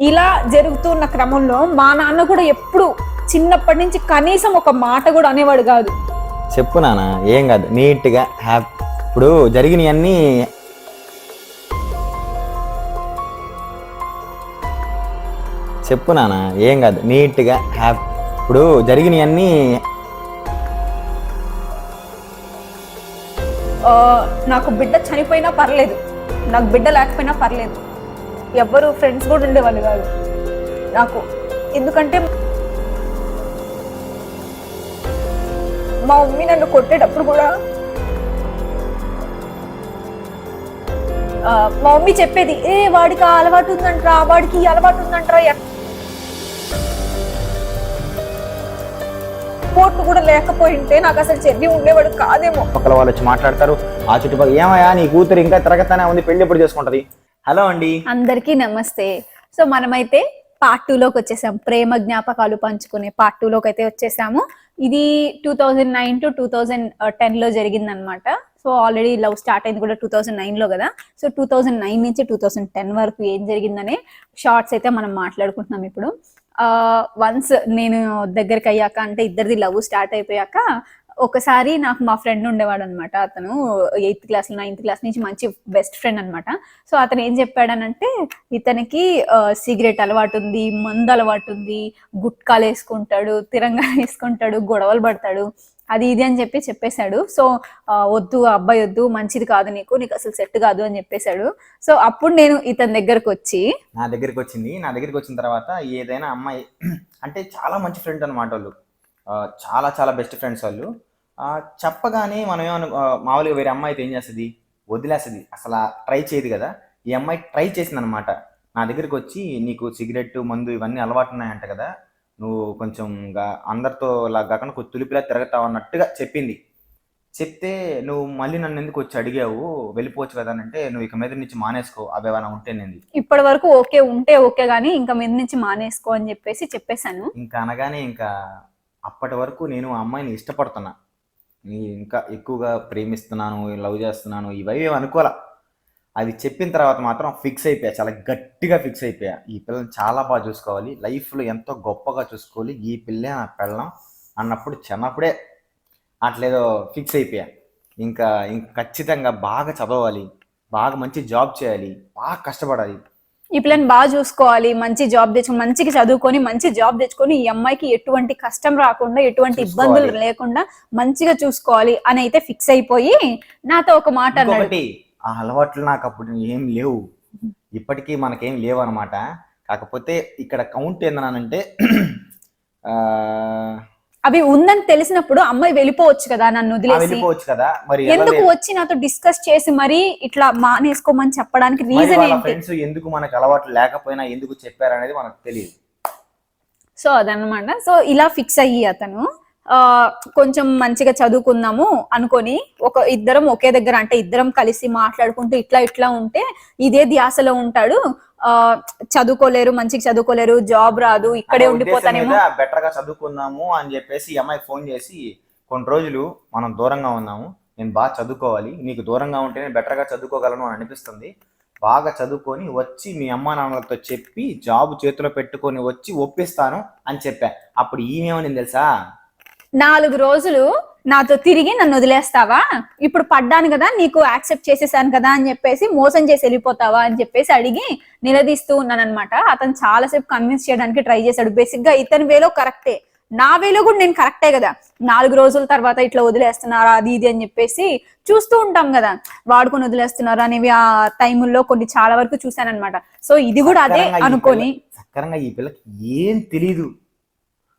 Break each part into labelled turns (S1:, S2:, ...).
S1: ఇలా జరుగుతున్న క్రమంలో మా నాన్న కూడా ఎప్పుడు చిన్నప్పటి నుంచి కనీసం ఒక మాట కూడా అనేవాడు కాదు.
S2: చెప్పు నాన్న ఏం కాదు నీట్గా హ్యాపీ ఇప్పుడు జరిగినవన్నీ చెప్పు నాన్న ఏం కాదు నీట్గా హ్యాపీ ఇప్పుడు జరిగినవన్నీ
S1: నాకు బిడ్డ చనిపోయినా పర్లేదు నాకు బిడ్డ లేకపోయినా పర్లేదు. ఎవ్వరు ఫ్రెండ్స్ కూడా ఉండేవాళ్ళు కాదు. నాకు. ఎందుకంటే మా మమ్మీ నన్ను కొట్టేటప్పుడు కూడా మా మమ్మీ చెప్పేది ఏ వాడికి ఆ అలవాటు ఉందంట్రా వాడికి ఈ అలవాటు ఉందంట్రా కోట్లు కూడా లేకపోయింటే నాకు అసలు చెర్రి ఉండేవాడు కాదేమో.
S2: పక్కల వాళ్ళు వచ్చి మాట్లాడతారు ఆ చుట్టుపక్కల ఏమయ్యా నీ కూతురు ఇంకా తిరగతానే ఉంది పెళ్ళి ఎప్పుడు చేసుకుంటది? హలో అండి.
S1: అందరికీ నమస్తే. సో మనమైతే పార్ట్లోకి వచ్చేసాం. ప్రేమ జ్ఞాపకాలు పంచుకునే పార్ట్లోకి అయితే వచ్చేసాము. ఇది two thousand nine to two thousand టెన్లో జరిగింది అనమాట సో ఆల్రెడీ లవ్ స్టార్ట్ అయింది కూడా టూ థౌజండ్ నైన్లో కదా. సో టూ థౌజండ్ నైన్ నుంచి టూ థౌజండ్ టెన్ వరకు ఏం జరిగిందనే షార్ట్స్ అయితే మనం మాట్లాడుకుంటున్నాం ఇప్పుడు. Uh, వన్స్ నేను దగ్గరికి అయ్యాక అంటే ఇద్దరిది లవ్ స్టార్ట్ అయిపోయాక ఒకసారి నాకు మా ఫ్రెండ్ ఉండేవాడు అనమాట అతను ఎయిత్ క్లాస్ నైన్త్ క్లాస్ నుంచి మంచి బెస్ట్ ఫ్రెండ్ అనమాట. సో అతను ఏం చెప్పాడనంటే ఇతనికి సిగరెట్ అలవాటు ఉంది మందు అలవాటు ఉంది గుట్కాలు వేసుకుంటాడు తిరంగా వేసుకుంటాడు గొడవలు పడతాడు అది ఇది అని చెప్పి చెప్పేశాడు. సో వద్దు అబ్బాయి వద్దు మంచిది కాదు నీకు నీకు అసలు సెట్ కాదు అని చెప్పేశాడు. సో అప్పుడు నేను ఇతని దగ్గరకు వచ్చి
S2: నా దగ్గరికి వచ్చింది. నా దగ్గరికి వచ్చిన తర్వాత ఏదైనా అమ్మాయి అంటే చాలా మంచి ఫ్రెండ్ అనమాట వాళ్ళు. చాలా చాలా బెస్ట్ ఫ్రెండ్స్ వాళ్ళు. చెప్పగానే మనం ఏమను మామూలుగా వేరే అమ్మాయి అయితే ఏం చేస్తుంది? వదిలేస్తుంది. అసలు ట్రై చేయదు కదా? ఈ అమ్మాయి ట్రై చేసింది అనమాట నా దగ్గరికి వచ్చి నీకు సిగరెట్ మందు ఇవన్నీ అలవాటు ఉన్నాయంట కదా? నువ్వు కొంచెం అందరితో ఇలా కాకుండా కొంచెం తులిపిలా తిరగతావు అన్నట్టుగా చెప్పింది. చెప్తే నువ్వు మళ్ళీ నన్ను ఎందుకు వచ్చి అడిగావు? వెళ్ళిపోవచ్చు కదా అని అంటే నువ్వు ఇక మీద నుంచి మానేసుకో అవి ఏమైనా ఉంటే నేను
S1: ఇప్పటి వరకు ఓకే ఉంటే ఓకే గానీ ఇంకా మీద నుంచి మానేసుకో అని చెప్పేసి చెప్పేశాను.
S2: ఇంకా అనగానే ఇంకా అప్పటి వరకు నేను ఆ అమ్మాయిని ఇష్టపడుతున్నా. ఇంకా ఎక్కువగా ప్రేమిస్తున్నాను లవ్ చేస్తున్నాను ఇవన్నీ అనుకోలే. అది చెప్పిన తర్వాత మాత్రం ఫిక్స్ అయిపోయా చాలా గట్టిగా ఫిక్స్ అయిపోయా. ఈ పిల్లని చాలా బాగా చూసుకోవాలి లైఫ్లో ఎంతో గొప్పగా చూసుకోవాలి ఈ పిల్లే నా పెళ్ళం అన్నప్పుడు చిన్నప్పుడే అట్లేదో ఫిక్స్ అయిపోయా. ఇంకా ఇంకా ఖచ్చితంగా బాగా చదవాలి బాగా మంచి జాబ్ చేయాలి బాగా కష్టపడాలి.
S1: ఈ పిల్లని బాగా చూసుకోవాలి మంచి జాబ్ తెచ్చుకొని మంచిగా చదువుకొని మంచి జాబ్ తెచ్చుకొని ఈ అమ్మాయికి ఎటువంటి కష్టం రాకుండా ఎటువంటి ఇబ్బందులు. లేకుండా మంచిగా చూసుకోవాలి అని అయితే ఫిక్స్ అయిపోయి నాతో ఒక మాట అన్నాడు.
S2: ఆ అలవాట్లు నాకు అప్పుడు ఏం లేవు. ఇప్పటికీ మనకేం లేవు అనమాట కాకపోతే ఇక్కడ కౌంట్ ఏందనంటే ఆ,
S1: అవి ఉందని తెలిసినప్పుడు అమ్మాయి వెళ్ళిపోవచ్చు కదా నన్ను వదిలేసి.
S2: వెళ్ళిపోవచ్చు కదా. మరి
S1: ఎందుకు వచ్చి నాతో డిస్కస్ చేసి మరీ ఇట్లా మానేసుకోమని చెప్పడానికి రీజన్ ఏంటి?
S2: ఫ్రెండ్స్ ఎందుకు మనకు అలవాట్లు లేకపోయినా ఎందుకు చెప్పారనేది మనకు తెలియదు.
S1: సో అదనమాట సో ఇలా ఫిక్స్ అయ్యి అతను. కొంచెం మంచిగా చదువుకుందాము అనుకొని ఒక ఇద్దరం ఒకే దగ్గర అంటే ఇద్దరం కలిసి మాట్లాడుకుంటూ ఇట్లా ఇట్లా ఉంటే ఇదే ధ్యాసలో ఉంటాడు. ఆ చదువుకోలేరు మంచిగా చదువుకోలేరు జాబ్ రాదు ఇక్కడే ఉండిపోతానేమో.
S2: బెటర్గా చదువుకుందాము అని చెప్పేసి అమ్మాయి ఫోన్ చేసి కొన్ని రోజులు మనం దూరంగా ఉన్నాము నేను బాగా చదువుకోవాలి నీకు దూరంగా ఉంటేనే బెటర్గా చదువుకోగలను అని అనిపిస్తుంది. బాగా చదువుకొని వచ్చి మీ అమ్మా నాన్నలతో చెప్పి జాబ్ చేతిలో పెట్టుకొని వచ్చి ఒప్పిస్తాను అని చెప్పా. అప్పుడు ఈమెమని తెలుసా?
S1: నాలుగు రోజులు నాతో తిరిగి నన్ను వదిలేస్తావా? ఇప్పుడు పడ్డాను కదా నీకు యాక్సెప్ట్ చేసేసాను కదా అని చెప్పేసి మోసం చేసి వెళ్ళిపోతావా అని చెప్పేసి అడిగి నిలదీస్తూ ఉన్నాను అనమాట అతను చాలాసేపు కన్విన్స్ చేయడానికి ట్రై చేశాడు. బేసిక్గా ఇతని వేలో కరెక్టే నా వేలో కూడా నేను కరెక్టే కదా. నాలుగు రోజుల తర్వాత ఇట్లా వదిలేస్తున్నారా అది ఇది అని చెప్పేసి చూస్తూ ఉంటాం కదా. వాడుకొని వదిలేస్తున్నారు అనేవి ఆ టైముల్లో కొన్ని చాలా వరకు చూశానన్నమాట. సో ఇది కూడా అదే అనుకొని
S2: ఈ పిల్లకి ఏం తెలీదు.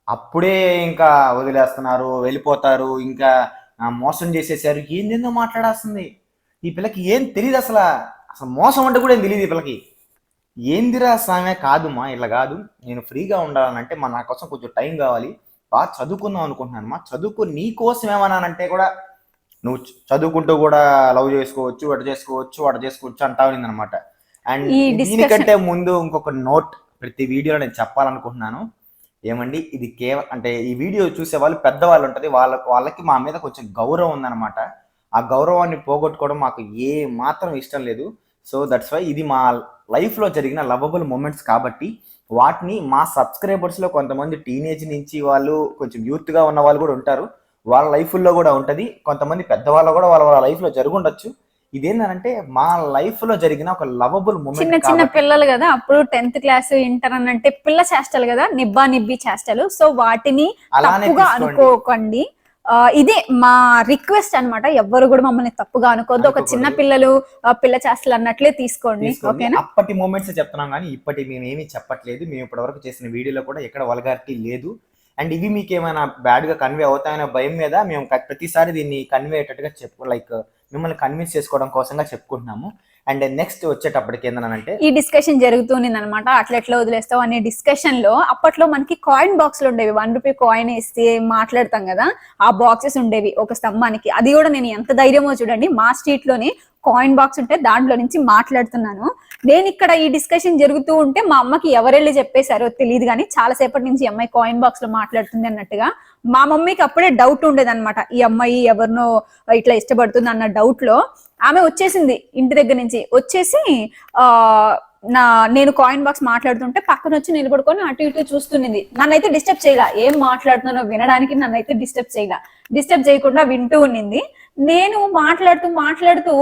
S2: అప్పుడే ఇంకా వదిలేస్తున్నారు వెళ్ళిపోతారు ఇంకా మోసం చేసేసారు. ఏందేందో మాట్లాడేస్తుంది ఈ పిల్లకి ఏం తెలియదు అసలు. అసలు మోసం అంటే కూడా ఏం తెలియదు ఈ పిల్లకి. ఏందిరా స్వామి కాదుమా ఇలా కాదు. నేను ఫ్రీగా ఉండాలంటే మా నా కోసం కొంచెం టైం కావాలి. బాగా చదువుకుందాం అనుకుంటున్నాను మా. చదువుకో నీ కోసం ఏమన్నానంటే కూడా నువ్వు చదువుకుంటూ కూడా లవ్ చేసుకోవచ్చు అటు చేసుకోవచ్చు అటు చేసుకోవచ్చు అంటావు అనమాట అండ్ దీనికంటే ముందు ఇంకొక నోట్ ప్రతి వీడియోలో నేను చెప్పాలనుకుంటున్నాను. ఏమండి? ఇది కేవ అంటే ఈ వీడియో చూసే వాళ్ళు పెద్దవాళ్ళు ఉంటుంది వాళ్ళ వాళ్ళకి మా మీద కొంచెం గౌరవం ఉందన్నమాట. ఆ గౌరవాన్ని పోగొట్టుకోవడం మాకు ఏ మాత్రం ఇష్టం లేదు. సో దట్స్ వై ఇది మా లైఫ్లో జరిగిన లవబుల్ మూమెంట్స్ కాబట్టి వాటిని మా సబ్స్క్రైబర్స్లో కొంతమంది టీనేజ్ నుంచి వాళ్ళు కొంచెం యూత్గా ఉన్న వాళ్ళు కూడా ఉంటారు. వాళ్ళ లైఫ్లో కూడా ఉంటుంది. కొంతమంది పెద్దవాళ్ళు కూడా వాళ్ళ వాళ్ళ లైఫ్లో జరుగుండొచ్చు. ఇదేంటంటే మా లైఫ్లో జరిగిన ఒక లవబుల్
S1: చిన్న
S2: మూమెంట్
S1: చిన్న
S2: కాబట్టి.
S1: పిల్లలు కదా అప్పుడు టెన్త్ క్లాస్ ఇంటర్ అని అంటే పిల్ల చేష్టలు కదా నిబ్బా నిబ్బి చేష్టలు. సో వాటిని తప్పుగా అనుకోకండి. ఇదే మా రిక్వెస్ట్ అన్నమాట. ఎవ్వరు కూడా మమ్మల్ని తప్పుగా అనుకోవద్దు ఒక చిన్న. పిల్లలు పిల్ల చేష్టలు అన్నట్లే తీసుకోండి. ఓకేనా?
S2: అప్పటి మూమెంట్స్ చెప్తున్నాం కానీ ఇప్పటి మేము ఏమీ చెప్పట్లేదు. మేము ఇప్పటి వరకు చేసిన వీడియోలో కూడా ఎక్కడ వల్గారిటీ లేదు. అండ్ ఇవి మీకు ఏమైనా బ్యాడ్గా కన్వే అవుతాయనే భయం మీద మేము ప్రతిసారి దీన్ని కన్వే అయ్యేటట్టుగా చెప్పు లైక్ మిమ్మల్ని కన్విన్స్ చేసుకోవడం కోసంగా చెప్పుకుంటున్నాము. అండ్ నెక్స్ట్ వచ్చేటప్పటికి ఏంటంటే
S1: ఈ డిస్కషన్ జరుగుతుంది అనమాట అట్లా ఎట్లా వదిలేస్తావు అనే డిస్కషన్లో అప్పట్లో మనకి కాయిన్ బాక్స్లు ఉండేవి. వన్ రూపీ కాయిన్ వేస్తే మాట్లాడతాం కదా ఆ బాక్సెస్ ఉండేవి. ఒక స్తంభానికి. అది కూడా నేను ఎంత ధైర్యమో చూడండి. మా స్ట్రీట్లోని కాయిన్ బాక్స్ ఉంటే దాంట్లో నుంచి మాట్లాడుతున్నాను. నేను ఇక్కడ ఈ డిస్కషన్ జరుగుతూ ఉంటే మా అమ్మకి ఎవరెళ్ళి చెప్పేశారో తెలియదు కానీ చాలా సేపటి నుంచి ఈ అమ్మాయి కాయిన్ బాక్స్లో మాట్లాడుతుంది అన్నట్టుగా మా మమ్మీకి అప్పుడే డౌట్ ఉండేదన్నమాట. ఈ అమ్మాయి ఎవరినో ఇట్లా ఇష్టపడుతుంది అన్న డౌట్లో ఆమె వచ్చేసింది ఇంటి దగ్గర నుంచి. వచ్చేసి ఆ నా నేను కాయిన్ బాక్స్ మాట్లాడుతుంటే పక్కన వచ్చి నిలబడుకొని అటు ఇటు చూస్తున్నది. నన్నైతే డిస్టర్బ్ చేయలా. ఏం మాట్లాడుతున్నానో వినడానికి నన్నైతే డిస్టర్బ్ చేయలా. డిస్టర్బ్ చేయకుండా వింటూ ఉన్నింది. నేను మాట్లాడుతూ మాట్లాడుతూ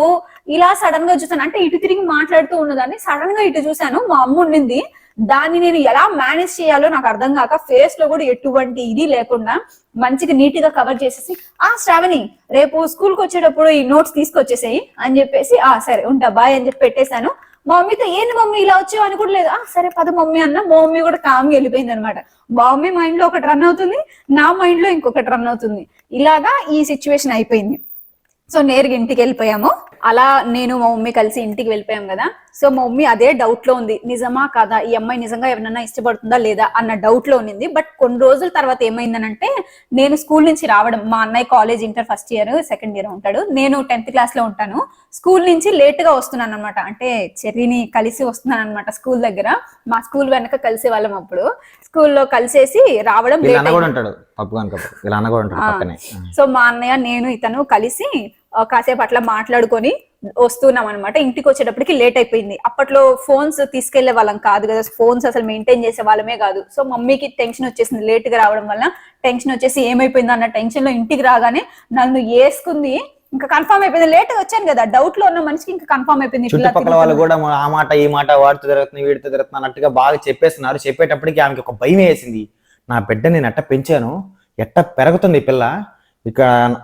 S1: ఇలా సడన్గా చూసాను అంటే ఇటు తిరిగి మాట్లాడుతూ ఉన్నదాన్ని సడన్గా ఇటు చూసాను మా అమ్మ ఉండింది దాన్ని నేను ఎలా మేనేజ్ చేయాలో నాకు అర్థం కాక ఫేస్లో కూడా ఎటువంటి ఇది లేకుండా మంచిగా నీట్గా కవర్ చేసేసి ఆ శ్రావణి రేపు స్కూల్కి వచ్చేటప్పుడు ఈ నోట్స్ తీసుకొచ్చేసేయి అని చెప్పేసి ఆ సరే ఉంటా బాయ్ అని చెప్పి పెట్టేశాను. మా మమ్మీతో ఏంది మమ్మీ ఇలా వచ్చావు? అని కూడా లేదు. ఆ సరే పద మమ్మీ అన్న మా మమ్మీ కూడా కామ్ వెళ్ళిపోయింది అనమాట మా మమ్మీ మైండ్లో ఒకటి రన్ అవుతుంది నా మైండ్లో ఇంకొకటి రన్ అవుతుంది. ఇలాగా ఈ సిచ్యువేషన్ అయిపోయింది. సో నేరుగా ఇంటికి వెళ్ళిపోయాము. అలా నేను మా మమ్మీ కలిసి ఇంటికి వెళ్ళిపోయాం కదా. సో మా మమ్మీ అదే డౌట్లో ఉంది నిజమా కాదా? ఈ అమ్మాయి నిజంగా ఎవరన్నా ఇష్టపడుతుందా లేదా? అన్న డౌట్లో ఉంది బట్ కొన్ని రోజుల తర్వాత ఏమైందనంటే నేను స్కూల్ నుంచి రావడం మా అన్నయ్య college inter first year second year ఉంటాడు. నేను టెన్త్ క్లాస్లో ఉంటాను. స్కూల్ నుంచి లేట్గా వస్తున్నాను అనమాట అంటే చెర్రీని కలిసి వస్తున్నాను అనమాట స్కూల్ దగ్గర. మా స్కూల్ వెనక కలిసే వాళ్ళం అప్పుడు. స్కూల్లో కలిసేసి రావడం
S2: కూడా ఉంటాడు అన్న కూడా ఉంటాడు. పక్కనే.
S1: సో మా అన్నయ్య నేను ఇతను కలిసి కాసేపు అట్లా మాట్లాడుకొని వస్తున్నాం అనమాట ఇంటికి వచ్చేటప్పటికి లేట్ అయిపోయింది. అప్పట్లో ఫోన్స్ తీసుకెళ్ళే వాళ్ళం కాదు కదా. ఫోన్స్ అసలు మెయింటైన్ చేసే వాళ్ళమే కాదు. సో మమ్మీకి టెన్షన్ వచ్చేసింది లేట్గా రావడం వల్ల టెన్షన్ వచ్చేసి ఏమైపోయింది అన్న టెన్షన్లో ఇంటికి రాగానే నన్ను వేసుకుంది ఇంకా కన్ఫర్మ్ అయిపోయింది. లేట్ వచ్చాను కదా డౌట్లో ఉన్న మనిషికి ఇంకా కన్ఫర్మ్ అయిపోయింది.
S2: చుట్టుపక్కల వాళ్ళు. కూడా ఆ మాట ఈ మాట వాడుతూ తిరుగుతుంది వీడితో తిరుగుతుంది అన్నట్టుగా బాగా చెప్పేస్తున్నారు. చెప్పేటప్పటికి ఆమెకి ఒక భయం వేసింది నా బిడ్డ నేను ఎట్ట పెంచాను. ఎట్ట పెరుగుతుంది పిల్ల? ఇక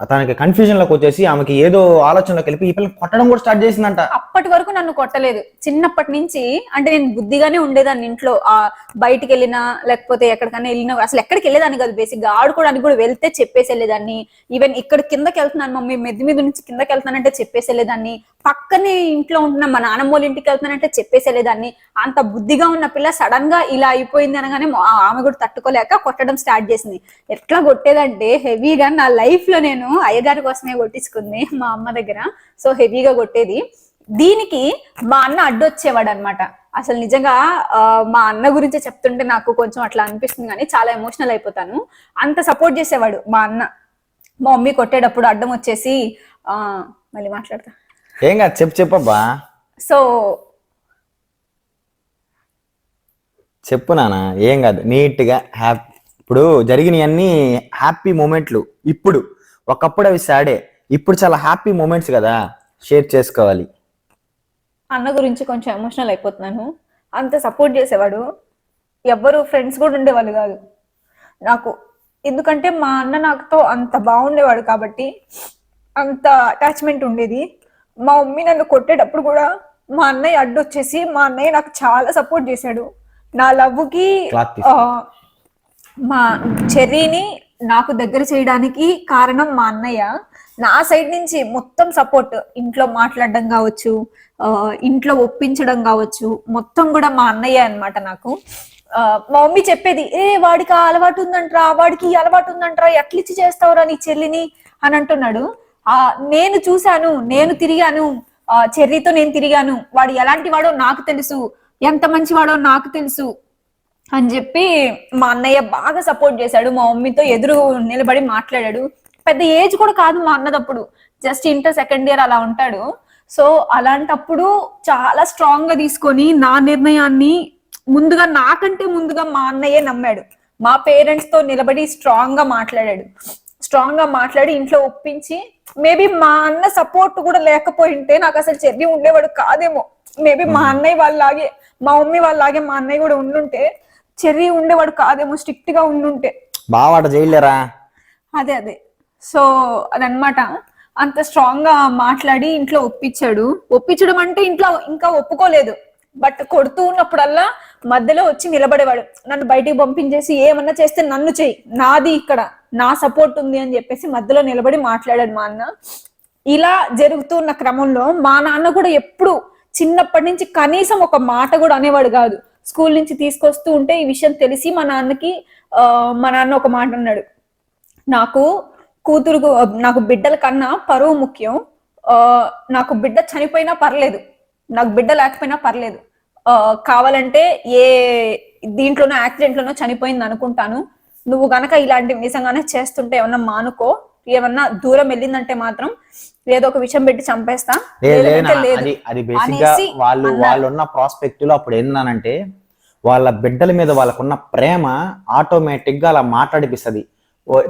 S2: తనకి కన్ఫ్యూజన్లోకి వచ్చేసి ఆమెకి ఏదో ఆలోచనలోకి వెళ్ళి ఈ పిల్లలు కొట్టడం కూడా స్టార్ట్ చేసిందంట.
S1: అప్పటి వరకు నన్ను కొట్టలేదు. చిన్నప్పటి నుంచి అంటే నేను బుద్ధిగానే ఉండేదాన్ని ఇంట్లో. ఆ బయటికి వెళ్ళినా లేకపోతే ఎక్కడికైనా వెళ్ళినా అసలు ఎక్కడికి వెళ్ళేదాన్ని కాదు బేసిక్గా ఆడుకోవడానికి కూడా వెళ్తే చెప్పేసి వెళ్ళేదాన్ని. ఈవెన్ ఇక్కడ కిందకి వెళ్తున్నాను మమ్మీ మెద్ది మీద నుంచి కిందకి వెళ్తానంటే చెప్పేసి వెళ్ళేదాన్ని. పక్కనే ఇంట్లో ఉంటున్న మా నాన్నమ్మ వాళ్ళ ఇంటికి వెళ్తానంటే చెప్పేసేలే దాన్ని అంత బుద్ధిగా ఉన్న పిల్ల సడన్గా ఇలా అయిపోయింది అనగానే ఆమె కూడా తట్టుకోలేక కొట్టడం స్టార్ట్ చేసింది. ఎట్లా కొట్టేదంటే హెవీగా నా లైఫ్లో నేను అయ్యగారి కోసమే కొట్టించుకుంది మా అమ్మ దగ్గర. సో హెవీగా కొట్టేది. దీనికి మా అన్న అడ్డొచ్చేవాడు అనమాట అసలు నిజంగా మా అన్న గురించి చెప్తుంటే నాకు కొంచెం అట్లా అనిపిస్తుంది కానీ చాలా ఎమోషనల్ అయిపోతాను. అంత సపోర్ట్ చేసేవాడు మా అన్న. మా మమ్మీ కొట్టేటప్పుడు అడ్డం వచ్చేసి ఆ మళ్ళీ మాట్లాడతా.
S2: ఏం కాదు చెప్పు చెప్పబ్బా.
S1: సో
S2: చెప్పు నాన్న ఏం కాదు. నీట్గా హ్యాపీ ఇప్పుడు జరిగినవన్నీ హ్యాపీ మూమెంట్లు. ఇప్పుడు ఒకప్పుడు అవి సాడే. ఇప్పుడు చాలా హ్యాపీ మూమెంట్స్ కదా. షేర్ చేసుకోవాలి.
S1: అన్న గురించి కొంచెం ఎమోషనల్ అయిపోతున్నాను. అంత సపోర్ట్ చేసేవాడు. ఎవ్వరు ఫ్రెండ్స్ కూడా ఉండేవాళ్ళు కాదు. నాకు ఎందుకంటే మా అన్న నాకుతో అంత బాగుండేవాడు కాబట్టి అంత అటాచ్మెంట్ ఉండేది. మా మమ్మీ నన్ను కొట్టేటప్పుడు కూడా మా అన్నయ్య అడ్డొచ్చేసి మా అన్నయ్య నాకు చాలా సపోర్ట్ చేశాడు. నా లవ్కి మా చెర్రీని నాకు దగ్గర చేయడానికి కారణం మా అన్నయ్య. నా సైడ్ నుంచి మొత్తం సపోర్ట్ ఇంట్లో మాట్లాడడం కావచ్చు ఆ, ఇంట్లో ఒప్పించడం కావచ్చు మొత్తం కూడా మా అన్నయ్య అన్నమాట నాకు. ఆ, మా మమ్మీ చెప్పేది ఏ వాడికి ఆ అలవాటు ఉందంట్రా వాడికి ఈ అలవాటు ఉందంట్రా ఎట్లిచ్చి చేస్తావురా నీ చెల్లిని అని అంటున్నాడు. ఆ నేను చూశాను నేను తిరిగాను ఆ, చెర్రీతో నేను తిరిగాను వాడు ఎలాంటి వాడో నాకు తెలుసు ఎంత మంచివాడో నాకు తెలుసు అని చెప్పి మా అన్నయ్య బాగా సపోర్ట్ చేశాడు. మా మమ్మీతో ఎదురు నిలబడి మాట్లాడాడు. పెద్ద ఏజ్ కూడా కాదు మా అన్నదప్పుడు జస్ట్ ఇంటర్ సెకండ్ ఇయర్ అలా ఉంటాడు. సో అలాంటప్పుడు చాలా స్ట్రాంగ్గా తీసుకొని నా నిర్ణయాన్ని ముందుగా నాకంటే ముందుగా మా అన్నయ్యే నమ్మాడు. మా పేరెంట్స్తో నిలబడి స్ట్రాంగ్గా మాట్లాడాడు. స్ట్రాంగ్గా మాట్లాడి ఇంట్లో ఒప్పించి మేబీ మా అన్న సపోర్ట్ కూడా లేకపోయింటే నాకు అసలు చెర్రి ఉండేవాడు కాదేమో. మేబీ మా అన్నయ్య వాళ్ళలాగే మా మమ్మీ వాళ్ళలాగే మా అన్నయ్య కూడా ఉండుంటే చెర్రి ఉండేవాడు కాదేమో స్ట్రిక్ట్గా ఉండుంటే
S2: బావాట చేయలేరా
S1: అదే అదే. సో అదనమాట అంత స్ట్రాంగ్గా మాట్లాడి ఇంట్లో ఒప్పించాడు. ఒప్పించడం అంటే ఇంట్లో ఇంకా ఒప్పుకోలేదు. బట్ కొడుతూ ఉన్నప్పుడల్లా మధ్యలో వచ్చి నిలబడేవాడు. నన్ను బయటికి పంపించేసి ఏమన్నా చేస్తే నన్ను చెయ్యి. నాది ఇక్కడ నా సపోర్ట్ ఉంది అని చెప్పేసి మధ్యలో నిలబడి మాట్లాడాడు మా అన్న. ఇలా జరుగుతున్న క్రమంలో మా నాన్న కూడా ఎప్పుడు చిన్నప్పటి నుంచి కనీసం ఒక మాట కూడా అనేవాడు కాదు. స్కూల్ నుంచి తీసుకొస్తూ ఉంటే ఈ విషయం తెలిసి మా నాన్నకి ఆ, మా నాన్న ఒక మాట అన్నాడు. నాకు కూతురు నాకు బిడ్డల కన్నా పరువు ముఖ్యం. ఆ, నాకు బిడ్డ చనిపోయినా పర్లేదు. నాకు బిడ్డ లేకపోయినా పర్లేదు. కావాలంటే ఏ దీంట్లోనో యాక్సిడెంట్ లోనో చనిపోయింది అనుకుంటాను. నువ్వు గనక ఇలాంటివి నిజంగానే చేస్తుంటే ఏమన్నా మానుకో ఏమన్నా దూరం వెళ్ళిందంటే మాత్రం ఏదో ఒక విషయం పెట్టి చంపేస్తా.
S2: అది
S1: బేసిక్గా
S2: వాళ్ళు. వాళ్ళు ఉన్న ప్రాస్పెక్ట్లో అప్పుడు ఏందనంటే వాళ్ళ బిడ్డల మీద వాళ్ళకున్న ప్రేమ ఆటోమేటిక్గా అలా మాట్లాడిపిస్తుంది.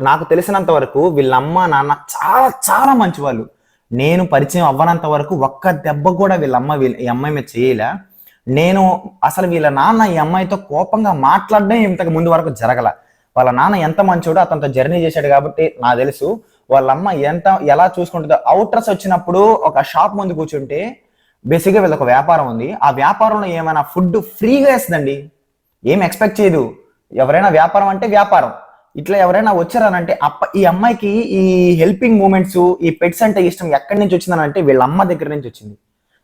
S2: నాకు తెలిసినంత వరకు వీళ్ళ అమ్మ నాన్న చాలా చాలా మంచి వాళ్ళు నేను పరిచయం అవ్వనంత వరకు ఒక్క దెబ్బ కూడా వీళ్ళ అమ్మ వీళ్ళ ఈ అమ్మాయి మీద చేయలే. నేను అసలు వీళ్ళ నాన్న ఈ అమ్మాయితో కోపంగా మాట్లాడడం ఇంతకు ముందు వరకు జరగల. వాళ్ళ నాన్న ఎంత మంచోడో అతనితో జర్నీ చేశాడు కాబట్టి నాకు తెలుసు. వాళ్ళ అమ్మ ఎంత ఎలా చూసుకుంటుందో అవుట్రస్ వచ్చినప్పుడు ఒక షాప్ ముందు కూర్చుంటే బేసిక్గా వీళ్ళకి ఒక వ్యాపారం ఉంది. ఆ వ్యాపారంలో ఏమైనా ఫుడ్ ఫ్రీగా వేస్తుందండి? ఏం ఎక్స్పెక్ట్ చేయదు. ఎవరైనా వ్యాపారం అంటే వ్యాపారం. ఇట్లా ఎవరైనా వచ్చారనంటే అప్ప ఈ అమ్మాయికి ఈ హెల్పింగ్ మూమెంట్స్ ఈ పెట్స్ అంటే ఇష్టం ఎక్కడి నుంచి వచ్చిందనంటే వీళ్ళ అమ్మ దగ్గర నుంచి వచ్చింది.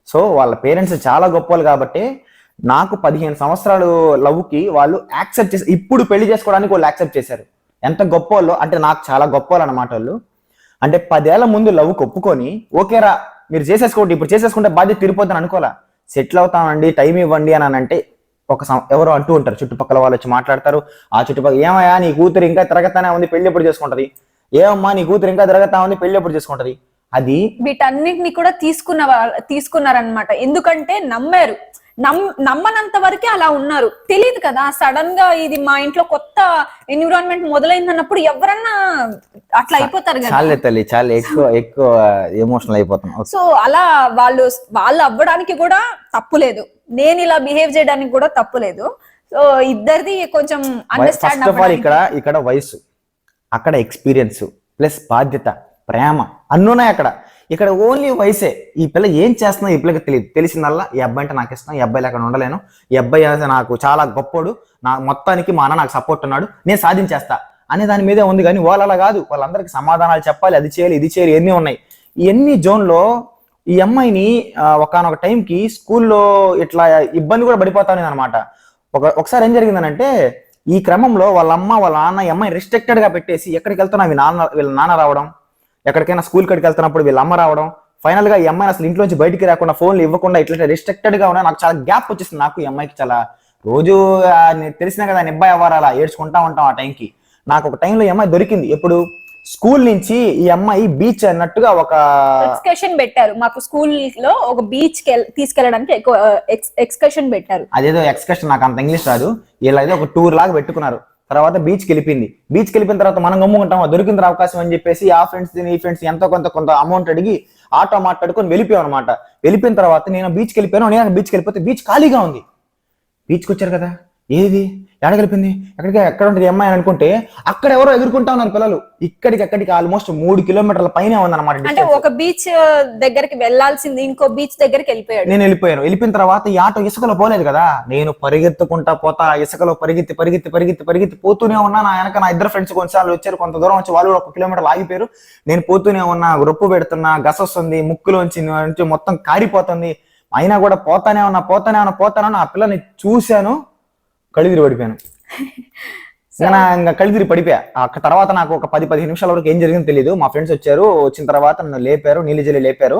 S2: సో వాళ్ళ పేరెంట్స్ చాలా గొప్పలు కాబట్టి నాకు పదిహేను సంవత్సరాలు లవ్కి వాళ్ళు యాక్సెప్ట్ చేసి ఇప్పుడు పెళ్ళి చేసుకోవడానికి వాళ్ళు యాక్సెప్ట్ చేశారు. ఎంత గొప్ప వాళ్ళు అంటే నాకు చాలా గొప్ప వాళ్ళు అనమాట వాళ్ళు. అంటే పదేళ్ళ ముందు లవ్కి ఒప్పుకొని ఓకేరా మీరు చేసేసుకోండి ఇప్పుడు చేసేసుకుంటే బాధ్యత తీరిపోద్దని అనుకోలే సెటిల్ అవుతామండి టైం ఇవ్వండి అని అంటే ఒక సం- ఎవరో అంటూ ఉంటారు. చుట్టుపక్కల వాళ్ళు వచ్చి మాట్లాడతారు. ఆ చుట్టుపక్కల ఏమయ్యా నీ కూతురు ఇంకా తిరగతానే ఉంది పెళ్ళి ఎప్పుడు చేసుకుంటది? ఏమమ్మా నీ కూతురు ఇంకా తిరగతా ఉంది పెళ్ళి ఎప్పుడు చేసుకుంటది? అది
S1: వీటన్నిటిని కూడా తీసుకున్న తీసుకున్నారన్నమాట. ఎందుకంటే నమ్మారు. నమ్ నమ్మనంత వరకే అలా ఉన్నారు. తెలియదు కదా సడన్గా ఇది మా ఇంట్లో కొత్త ఎన్విరాన్మెంట్ మొదలైంది అన్నప్పుడు ఎవరన్నా అట్లా అయిపోతారు కదా.
S2: చాలే తల్లి చాలా. ఎక్కువ ఎక్కువ ఎమోషనల్ అయిపోతున్నాం
S1: సో అలా వాళ్ళు వాళ్ళు అవ్వడానికి కూడా తప్పు లేదు నేను ఇలా బిహేవ్ చేయడానికి కూడా తప్పు లేదు సో ఇద్దరిది కొంచెం అండర్స్టాండ్
S2: ఇక్కడ ఇక్కడ వయసు అక్కడ ఎక్స్పీరియన్స్ ప్లస్ బాధ్యత ప్రేమ. అన్నున్నాయి అక్కడ. ఇక్కడ ఓన్లీ వయసే. ఈ పిల్ల ఏం చేస్తున్నా ఈ పిల్లకి తెలియదు తెలిసిందల్లా ఈ అబ్బాయి అంటే నాకు ఇష్టం ఈ అబ్బాయిలు అక్కడ ఉండలేను ఈ అబ్బాయి నాకు చాలా గొప్పోడు నా మొత్తానికి మా అన్న నాకు సపోర్ట్ ఉన్నాడు నేను సాధించేస్తా. అనే దాని మీదే ఉంది కానీ వాళ్ళు అలా కాదు. వాళ్ళందరికీ సమాధానాలు చెప్పాలి అది చేయాలి ఇది చేయాలి ఎన్ని ఉన్నాయి. ఇవన్నీ జోన్లో ఈ అమ్మాయిని ఒకనొక టైంకి స్కూల్లో ఇట్లా ఇబ్బంది కూడా పడిపోతాను అనమాట ఒక ఒకసారి ఏం జరిగిందనంటే ఈ క్రమంలో వాళ్ళ అమ్మ వాళ్ళ నాన్న ఈ అమ్మాయి రిస్ట్రిక్టెడ్గా పెట్టేసి ఎక్కడికి వెళ్తున్నా వీళ్ళ నాన్న వీళ్ళ నాన్న రావడం ఎక్కడికైనా స్కూల్ కడికి వెళ్తున్నప్పుడు వీళ్ళ అమ్మ రావడం ఫైనల్గా ఈ అమ్మాయిని అసలు ఇంట్లోంచి బయటికి రాకుండా ఫోన్లు ఇవ్వకుండా ఇట్లా రిస్ట్రిక్టెడ్గా ఉన్నా నాకు చాలా గ్యాప్ వచ్చేసింది. నాకు ఈ అమ్మాయికి చాలా రోజు తెలిసిన కదా నిబ్బాయి అవ్వాలా ఏడ్చుకుంటా ఉంటాం ఆ టైంకి నాకు ఒక టైంలో ఈ అమ్మాయి దొరికింది. ఎప్పుడు? స్కూల్ నుంచి ఈ అమ్మాయి బీచ్ అన్నట్టుగా ఒక
S1: ఎక్స్కర్షన్ పెట్టారు. మాకు స్కూల్లో ఒక బీచ్కి తీసుకెళ్ళడానికి ఎక్కువ ఎక్స్కర్షన్ పెట్టారు.
S2: అదేదో ఎక్స్కర్షన్ నాకు అంత ఇంగ్లీష్ రాదు. ఇలా ఒక టూర్ లాగా పెట్టుకున్నారు. తర్వాత బీచ్కి వెళ్ళిపోయింది. బీచ్కి వెళ్ళిపోయిన తర్వాత మనం గమ్ముకుంటాం దొరికింది అవకాశం అని చెప్పేసి ఆ ఫ్రెండ్స్ ఈ ఫ్రెండ్స్ ఎంతో కొంత కొంత అమౌంట్ అడిగి ఆటో మాట్లాడుకొని వెళ్ళిపోయాం అనమాట వెళ్ళిపోయిన తర్వాత నేను బీచ్కి వెళ్ళిపోయాను నేను బీచ్కి వెళ్ళిపోతే బీచ్ ఖాళీగా ఉంది. బీచ్కి వచ్చారు కదా? ఏది? వెళ్ళిపోయింది ఎక్కడికి? ఎక్కడ ఉంటుంది? అమ్మాయి అని అనుకుంటే అక్కడ ఎవరో ఎదుర్కొంటా ఉన్నారు పిల్లలు. ఇక్కడికి ఎక్కడికి ఆల్మోస్ట్ మూడు కిలోమీటర్ల పైనే ఉందన్నమాట
S1: అంటే. ఒక బీచ్ దగ్గరికి వెళ్ళాల్సింది ఇంకో బీచ్ దగ్గరికి వెళ్ళిపోయాడు.
S2: నేను వెళ్ళిపోయాను. వెళ్ళిపోయిన తర్వాత ఈ ఆటో ఇసుకలో పోలేదు కదా. నేను పరిగెత్తుకుంటా పోతా ఇసుకలో పరిగెత్తి పరిగెత్తి పరిగెత్తి పరిగెత్తి పోతూనే ఉన్నా. నా వెనక నా ఇద్దరు ఫ్రెండ్స్ కొన్నిసార్లు వచ్చారు. కొంత దూరం వచ్చి వాళ్ళు ఒక కిలోమీటర్ ఆగిపోయారు నేను పోతూనే ఉన్నా రొప్పు పెడుతున్నా గస వస్తుంది ముక్కులోంచి నుంచి మొత్తం కారిపోతుంది. అయినా కూడా పోతానే ఉన్నా పోతానే ఉన్నా పోతానే ఉన్నా ఆ పిల్లని చూశాను. కళ్ళిదిరి పడిపోయాను. ఇంకా ఇంకా కళ్ళిదిరి పడిపోయా. ఆ తర్వాత నాకు ఒక పది పదిహేను నిమిషాల వరకు ఏం జరిగిందో తెలియదు మా ఫ్రెండ్స్ వచ్చారు వచ్చిన తర్వాత నన్ను లేపారు నీళ్ళు జల్లి లేపారు.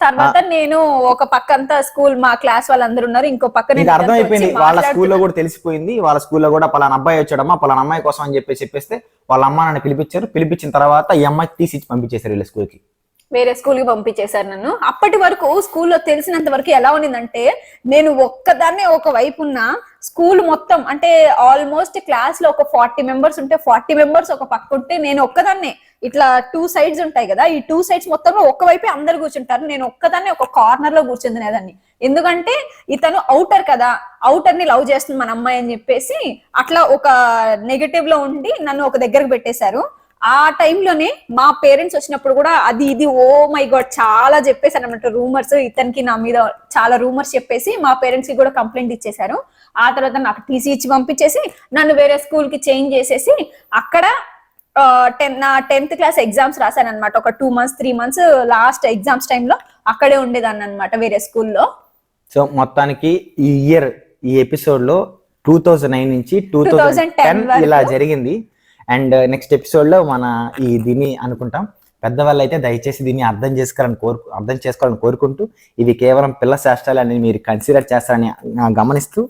S1: తర్వాత నేను ఒక పక్క అంతా స్కూల్ మా క్లాస్ వాళ్ళందరూ ఉన్నారు. ఇంకో పక్క నేను
S2: అర్థమైపోయింది
S1: వచ్చి
S2: వాళ్ళ. స్కూల్లో కూడా తెలిసిపోయింది. వాళ్ళ స్కూల్లో కూడా పలానా అబ్బాయి వచ్చాడమ్మా పలానా అమ్మాయి కోసం అని చెప్పి చెప్పేస్తే వాళ్ళ అమ్మ నన్ను పిలిపించారు. పిలిపించిన తర్వాత ఈ అమ్మాయి తీసి పంపించేశారు వీళ్ళ స్కూల్కి.
S1: వేరే స్కూల్కి పంపించేశారు నన్ను. అప్పటి వరకు స్కూల్లో తెలిసినంత వరకు ఎలా ఉన్నిందంటే నేను ఒక్కదాన్నే ఒక వైపు ఉన్న స్కూల్ మొత్తం అంటే ఆల్మోస్ట్ క్లాస్లో ఒక ఫార్టీ మెంబర్స్ ఉంటే ఫార్టీ మెంబర్స్ ఒక పక్క ఉంటే నేను ఒక్కదాన్నే. ఇట్లా టూ సైడ్స్ ఉంటాయి కదా ఈ టూ సైడ్స్ మొత్తంలో ఒక్క వైపే అందరు కూర్చుంటారు. నేను ఒక్కదాన్నే ఒక కార్నర్లో కూర్చుందినేదాన్ని ఎందుకంటే ఇతను అవుటర్ కదా అవుటర్ని లవ్ చేస్తుంది మన అమ్మాయి అని చెప్పేసి అట్లా ఒక నెగటివ్లో ఉండి నన్ను ఒక దగ్గరకు పెట్టేశారు. ఆ టైంలోనే మా పేరెంట్స్ వచ్చినప్పుడు కూడా అది ఇది ఓ మై గాడ్ చాలా చెప్పేసారు అనమాట రూమర్స్. ఇతనికి నా మీద చాలా రూమర్స్ చెప్పేసి మా పేరెంట్స్కి కూడా కంప్లైంట్ ఇచ్చేశారు. ఆ తర్వాత నాకు టీసీ ఇచ్చి పంపించేసి నన్ను వేరే స్కూల్కి చేంజ్ చేసేసి అక్కడ టెన్ నా టెన్త్ క్లాస్ ఎగ్జామ్స్ రాశాను అనమాట ఒక two months three months last exams టైంలో అక్కడే ఉండేదాన్ని అనమాట వేరే స్కూల్లో.
S2: సో మొత్తానికి ఈ ఇయర్ ఈ ఎపిసోడ్లో టూ థౌజండ్ నైన్ నుంచి టూ థౌజండ్
S1: 2010
S2: టెన్. ఇలా జరిగింది. అండ్ నెక్స్ట్ ఎపిసోడ్లో మన ఈ దీన్ని అనుకుంటాం. పెద్దవాళ్ళు అయితే దయచేసి దీన్ని అర్థం చేసుకోవాలని కోరు అర్థం చేసుకోవాలని కోరుకుంటూ ఇవి కేవలం పిల్ల శాస్త్రాలు అని మీరు కన్సిడర్ చేస్తారని గమనిస్తూ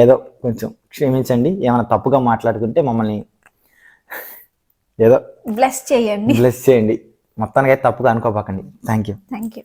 S2: ఏదో కొంచెం క్షమించండి ఏమైనా తప్పుగా మాట్లాడుకుంటే మమ్మల్ని ఏదో
S1: బ్లెస్ చేయండి.
S2: బ్లెస్ చేయండి. మొత్తానికి అయితే తప్పుగా అనుకోపాకండి థ్యాంక్ యూ
S1: థ్యాంక్ యూ